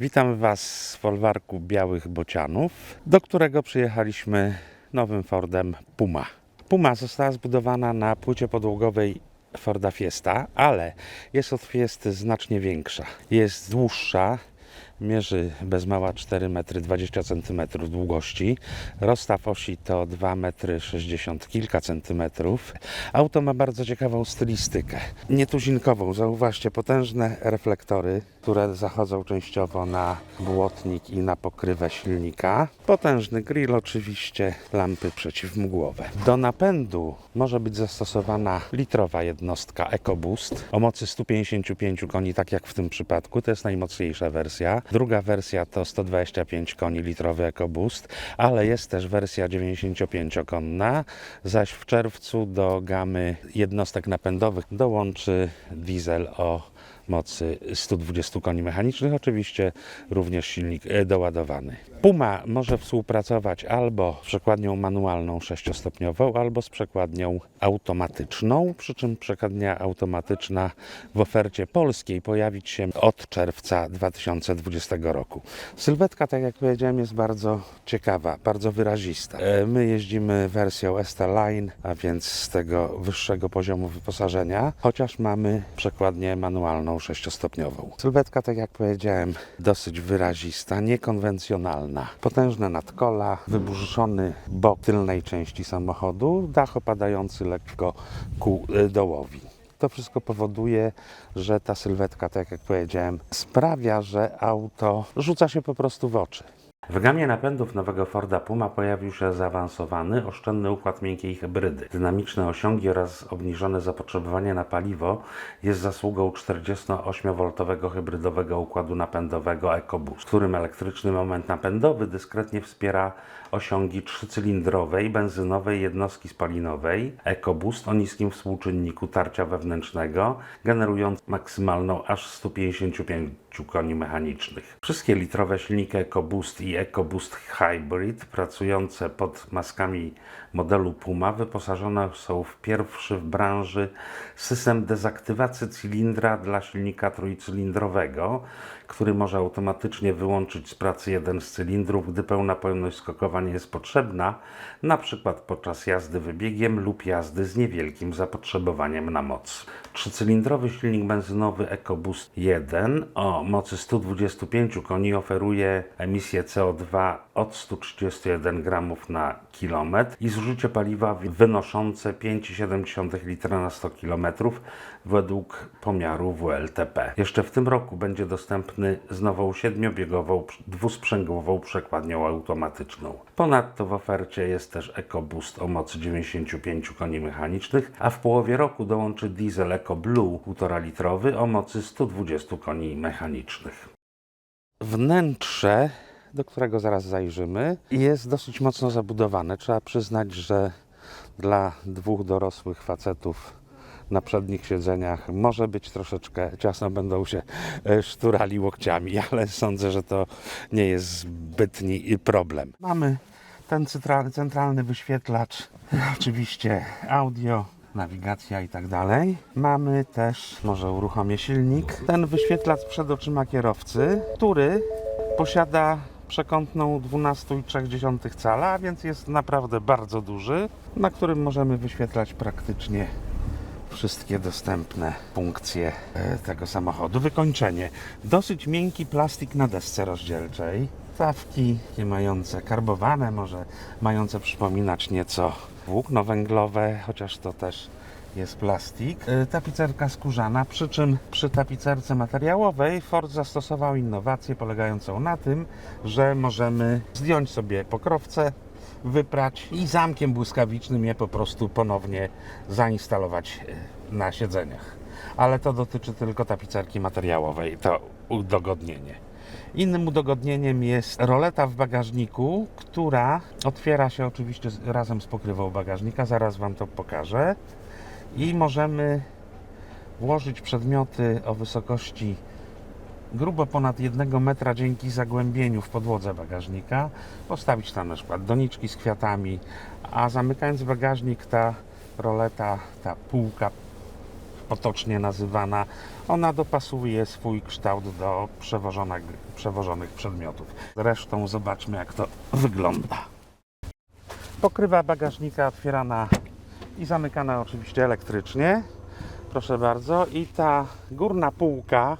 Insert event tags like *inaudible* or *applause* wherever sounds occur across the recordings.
Witamy Was z folwarku Białych Bocianów, do którego przyjechaliśmy nowym Fordem Puma. Puma została zbudowana na płycie podłogowej Forda Fiesta, ale jest od Fiesty znacznie większa. Jest dłuższa, mierzy bez mała 4 metry 20 cm długości. Rozstaw osi to 2 metry 60 kilka centymetrów. Auto ma bardzo ciekawą stylistykę. Nietuzinkową, zauważcie, potężne reflektory, które zachodzą częściowo na błotnik i na pokrywę silnika. Potężny grill oczywiście, lampy przeciwmgłowe. Do napędu może być zastosowana litrowa jednostka EcoBoost o mocy 155 koni, tak jak w tym przypadku. To jest najmocniejsza wersja. Druga wersja to 125 koni litrowy EcoBoost, ale jest też wersja 95-konna, zaś w czerwcu do gamy jednostek napędowych dołączy diesel o mocy 120 koni mechanicznych, oczywiście również silnik doładowany. Puma może współpracować albo z przekładnią manualną 6-stopniową, albo z przekładnią automatyczną, przy czym przekładnia automatyczna w ofercie polskiej pojawić się od czerwca 2020 roku. Sylwetka, tak jak powiedziałem, jest bardzo ciekawa, bardzo wyrazista. E, My jeździmy wersją S-Line, a więc z tego wyższego poziomu wyposażenia, chociaż mamy przekładnię manualną 6-stopniową. Sylwetka, tak jak powiedziałem, dosyć wyrazista, niekonwencjonalna. Potężne nadkola, wyburzony bok tylnej części samochodu, dach opadający lekko ku y, dołowi. To wszystko powoduje, że ta sylwetka, tak jak powiedziałem, sprawia, że auto rzuca się po prostu w oczy. W gamie napędów nowego Forda Puma pojawił się zaawansowany, oszczędny układ miękkiej hybrydy. Dynamiczne osiągi oraz obniżone zapotrzebowanie na paliwo jest zasługą 48V hybrydowego układu napędowego EcoBoost, w którym elektryczny moment napędowy dyskretnie wspiera osiągi trzycylindrowej benzynowej jednostki spalinowej EcoBoost o niskim współczynniku tarcia wewnętrznego, generując maksymalną aż 155 koni mechanicznych. Wszystkie litrowe silniki EcoBoost i EcoBoost Hybrid pracujące pod maskami modelu Puma wyposażone są w pierwszy w branży system dezaktywacji cylindra dla silnika trójcylindrowego, który może automatycznie wyłączyć z pracy jeden z cylindrów, gdy pełna pojemność skokowa nie jest potrzebna, na przykład podczas jazdy wybiegiem lub jazdy z niewielkim zapotrzebowaniem na moc. Trzycylindrowy silnik benzynowy EcoBoost 1 o mocy 125 koni oferuje emisję CO2 od 131 gramów na kilometr i zużycie paliwa wynoszące 5,7 litra na 100 km według pomiaru WLTP. Jeszcze w tym roku będzie dostępny z nową siedmiobiegową dwusprzęgłową przekładnią automatyczną. Ponadto w ofercie jest też EcoBoost o mocy 95 koni mechanicznych, a w połowie roku dołączy diesel EcoBlue 1,5 litrowy o mocy 120 koni mechanicznych. Wnętrze, do którego zaraz zajrzymy, jest dosyć mocno zabudowane. Trzeba przyznać, że dla dwóch dorosłych facetów na przednich siedzeniach może być troszeczkę ciasno, będą się e, szturali łokciami, *laughs* ale sądzę, że to nie jest zbytni problem. Mamy ten centralny wyświetlacz, *laughs* oczywiście audio, nawigacja i tak dalej. Mamy też, może uruchomię silnik, ten wyświetlacz przed oczyma kierowcy, który posiada przekątną 12,3 cala, a więc jest naprawdę bardzo duży, na którym możemy wyświetlać praktycznie wszystkie dostępne funkcje e, tego samochodu. Wykończenie. Dosyć miękki plastik na desce rozdzielczej. Stawki mające karbowane, może mające przypominać nieco włókno węglowe, chociaż to też jest plastik. E, Tapicerka skórzana, przy czym przy tapicerce materiałowej Ford zastosował innowację polegającą na tym, że możemy zdjąć sobie pokrowce, wyprać i zamkiem błyskawicznym je po prostu ponownie zainstalować e, na siedzeniach. Ale to dotyczy tylko tapicerki materiałowej, to udogodnienie. Innym udogodnieniem jest roleta w bagażniku, która otwiera się oczywiście razem z pokrywą bagażnika, zaraz Wam to pokażę. I możemy włożyć przedmioty o wysokości grubo ponad 1 metra dzięki zagłębieniu w podłodze bagażnika. Postawić tam na przykład doniczki z kwiatami, a zamykając bagażnik ta roleta, ta półka potocznie nazywana. Ona dopasuje swój kształt do przewożonych, przedmiotów. Zresztą zobaczmy jak to wygląda. Pokrywa bagażnika otwierana i zamykana oczywiście elektrycznie. Proszę bardzo. I ta górna półka,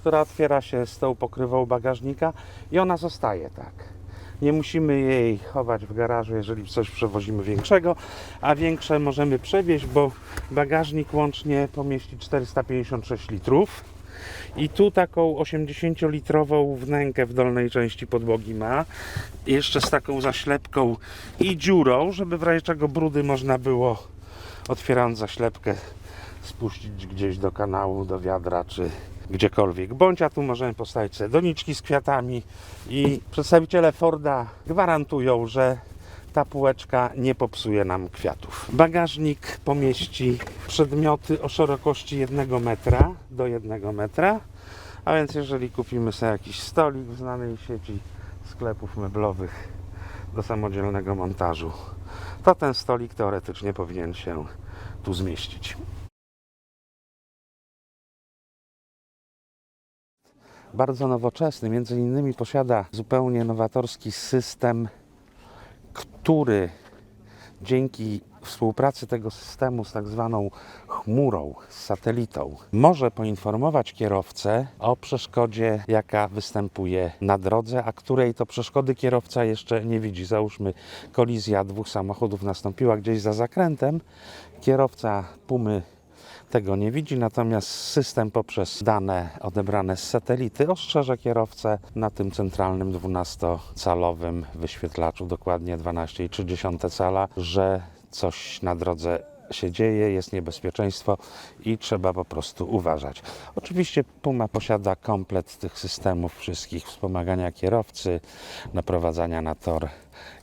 która otwiera się z tą pokrywą bagażnika i ona zostaje tak. Nie musimy jej chować w garażu, jeżeli coś przewozimy większego, a większe możemy przewieźć, bo bagażnik łącznie pomieści 456 litrów. I tu taką 80-litrową wnękę w dolnej części podłogi ma. Jeszcze z taką zaślepką i dziurą, żeby w razie czego brudy można było otwierając zaślepkę spuścić gdzieś do kanału, do wiadra czy gdziekolwiek. Bądź a tu możemy postawić sobie doniczki z kwiatami i przedstawiciele Forda gwarantują, że ta półeczka nie popsuje nam kwiatów. Bagażnik pomieści przedmioty o szerokości 1 metra do 1 metra, a więc jeżeli kupimy sobie jakiś stolik w znanej sieci sklepów meblowych do samodzielnego montażu, to ten stolik teoretycznie powinien się tu zmieścić. Bardzo nowoczesny, między innymi posiada zupełnie nowatorski system, który dzięki współpracy tego systemu z tak zwaną chmurą, z satelitą, może poinformować kierowcę o przeszkodzie, jaka występuje na drodze, a której to przeszkody kierowca jeszcze nie widzi. Załóżmy, kolizja dwóch samochodów nastąpiła gdzieś za zakrętem. Kierowca Pumy tego nie widzi, natomiast system poprzez dane odebrane z satelity ostrzeże kierowcę na tym centralnym 12-calowym wyświetlaczu, dokładnie 12,3 cala, że coś na drodze się dzieje, jest niebezpieczeństwo i trzeba po prostu uważać. Oczywiście Puma posiada komplet tych systemów wszystkich wspomagania kierowcy, naprowadzania na tor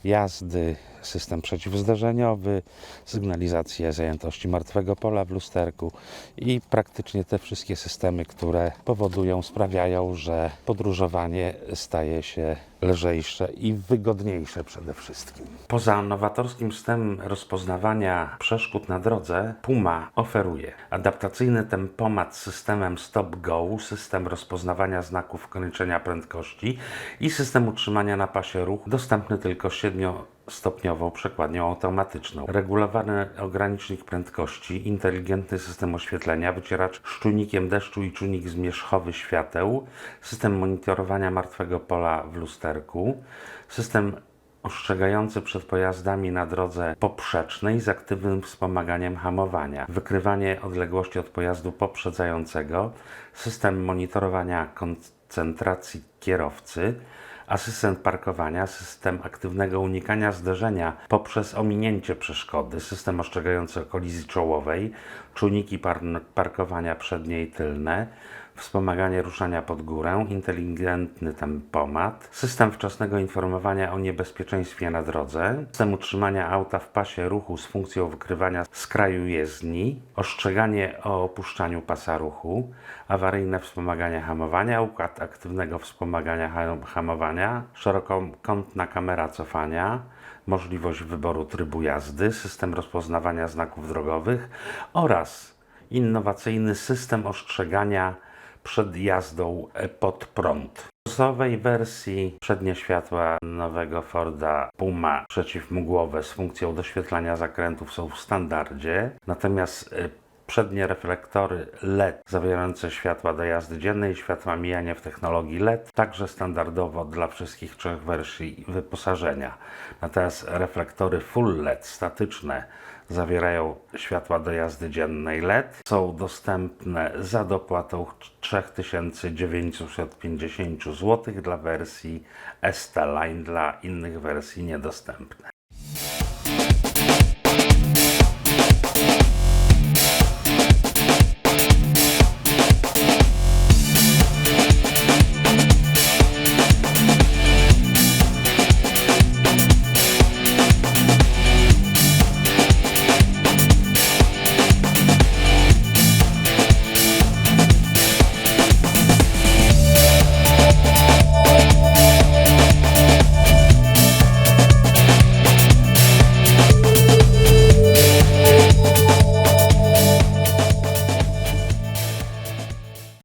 jazdy, system przeciwzderzeniowy, sygnalizację zajętości martwego pola w lusterku i praktycznie te wszystkie systemy, które powodują, sprawiają, że podróżowanie staje się lżejsze i wygodniejsze przede wszystkim. Poza nowatorskim systemem rozpoznawania przeszkód na drodze, Puma oferuje adaptacyjny tempomat z systemem stop-go, system rozpoznawania znaków ograniczenia prędkości i system utrzymania na pasie ruchu, dostępny tylko 7-stopniową przekładnią automatyczną. Regulowany ogranicznik prędkości, inteligentny system oświetlenia, wycieracz z czujnikiem deszczu i czujnik zmierzchowy świateł, system monitorowania martwego pola w lusterku, system ostrzegający przed pojazdami na drodze poprzecznej z aktywnym wspomaganiem hamowania, wykrywanie odległości od pojazdu poprzedzającego, system monitorowania koncentracji kierowcy, asystent parkowania, system aktywnego unikania zderzenia poprzez ominięcie przeszkody, system ostrzegający o kolizji czołowej, czujniki par parkowania przednie i tylne, wspomaganie ruszania pod górę, inteligentny tempomat, system wczesnego informowania o niebezpieczeństwie na drodze, system utrzymania auta w pasie ruchu z funkcją wykrywania z kraju jezdni, ostrzeganie o opuszczaniu pasa ruchu, awaryjne wspomaganie hamowania, układ aktywnego wspomagania ha- hamowania, szerokokątna kamera cofania, możliwość wyboru trybu jazdy, system rozpoznawania znaków drogowych oraz innowacyjny system ostrzegania przed jazdą e, pod prąd. W plusowej wersji przednie światła nowego Forda Puma przeciwmgłowe z funkcją doświetlania zakrętów są w standardzie, natomiast e, przednie reflektory LED zawierające światła do jazdy dziennej i światła mijania w technologii LED, także standardowo dla wszystkich trzech wersji wyposażenia. Natomiast reflektory Full LED statyczne zawierają światła do jazdy dziennej LED. Są dostępne za dopłatą 3950 zł dla wersji ST Line, dla innych wersji niedostępne.